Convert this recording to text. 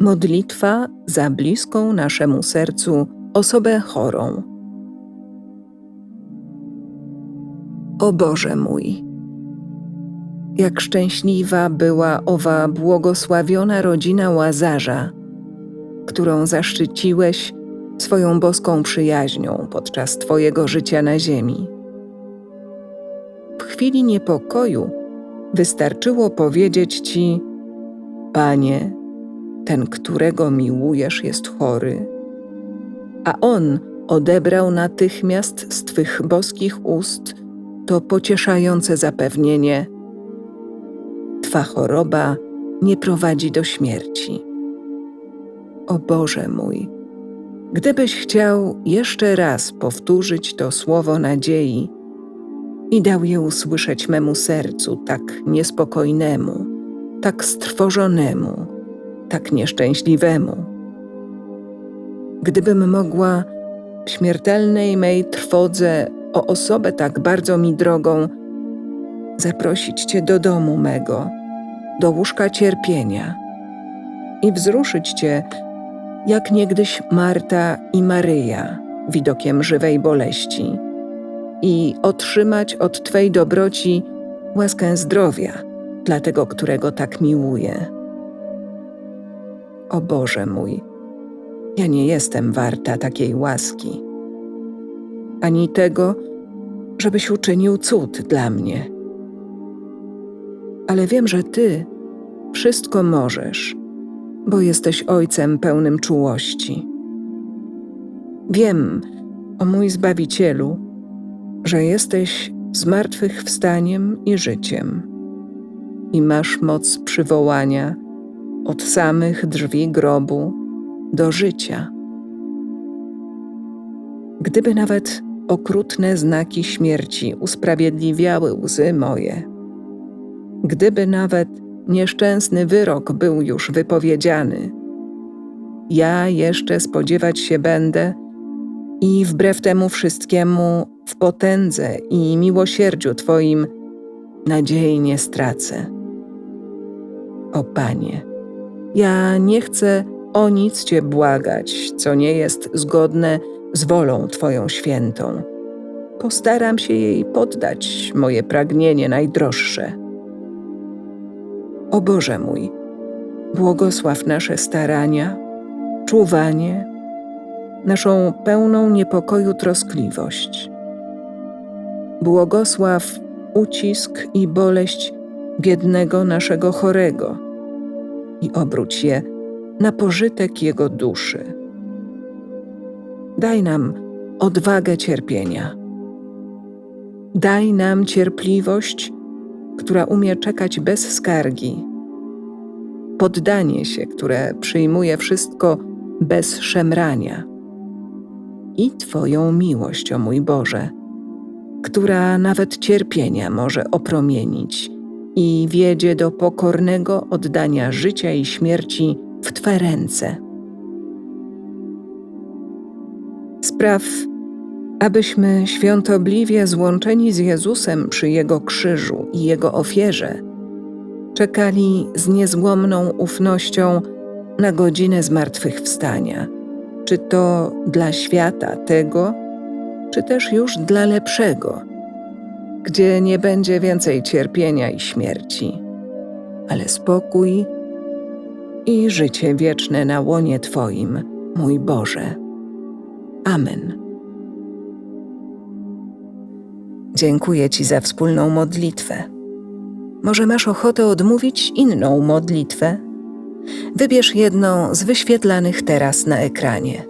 Modlitwa za bliską naszemu sercu osobę chorą. O Boże mój, jak szczęśliwa była owa błogosławiona rodzina Łazarza, którą zaszczyciłeś swoją boską przyjaźnią podczas Twojego życia na ziemi. W chwili niepokoju wystarczyło powiedzieć Ci: Panie, ten, którego miłujesz, jest chory, a on odebrał natychmiast z Twych boskich ust to pocieszające zapewnienie: Twa choroba nie prowadzi do śmierci. O Boże mój, gdybyś chciał jeszcze raz powtórzyć to słowo nadziei i dał je usłyszeć memu sercu tak niespokojnemu, tak strwożonemu, tak nieszczęśliwemu. Gdybym mogła śmiertelnej mej trwodze o osobę tak bardzo mi drogą zaprosić Cię do domu mego, do łóżka cierpienia i wzruszyć Cię, jak niegdyś Marta i Maryja, widokiem żywej boleści, i otrzymać od Twej dobroci łaskę zdrowia dla tego, którego tak miłuję. O Boże mój, ja nie jestem warta takiej łaski, ani tego, żebyś uczynił cud dla mnie. Ale wiem, że Ty wszystko możesz, bo jesteś Ojcem pełnym czułości. Wiem, o mój Zbawicielu, że jesteś zmartwychwstaniem i życiem i masz moc przywołania od samych drzwi grobu do życia. Gdyby nawet okrutne znaki śmierci usprawiedliwiały łzy moje, gdyby nawet nieszczęsny wyrok był już wypowiedziany, ja jeszcze spodziewać się będę i wbrew temu wszystkiemu w potędze i miłosierdziu Twoim nadziei nie stracę. O Panie, ja nie chcę o nic Cię błagać, co nie jest zgodne z wolą Twoją świętą. Postaram się jej poddać moje pragnienie najdroższe. O Boże mój, błogosław nasze starania, czuwanie, naszą pełną niepokoju troskliwość. Błogosław ucisk i boleść biednego naszego chorego i obróć je na pożytek jego duszy. Daj nam odwagę cierpienia. Daj nam cierpliwość, która umie czekać bez skargi, poddanie się, które przyjmuje wszystko bez szemrania, i Twoją miłość, o mój Boże, która nawet cierpienia może opromienić i wiedzie do pokornego oddania życia i śmierci w Twe ręce. Spraw, abyśmy świątobliwie złączeni z Jezusem przy Jego krzyżu i Jego ofierze, czekali z niezłomną ufnością na godzinę zmartwychwstania, czy to dla świata tego, czy też już dla lepszego, gdzie nie będzie więcej cierpienia i śmierci, ale spokój i życie wieczne na łonie Twoim, mój Boże. Amen. Dziękuję Ci za wspólną modlitwę. Może masz ochotę odmówić inną modlitwę? Wybierz jedną z wyświetlanych teraz na ekranie.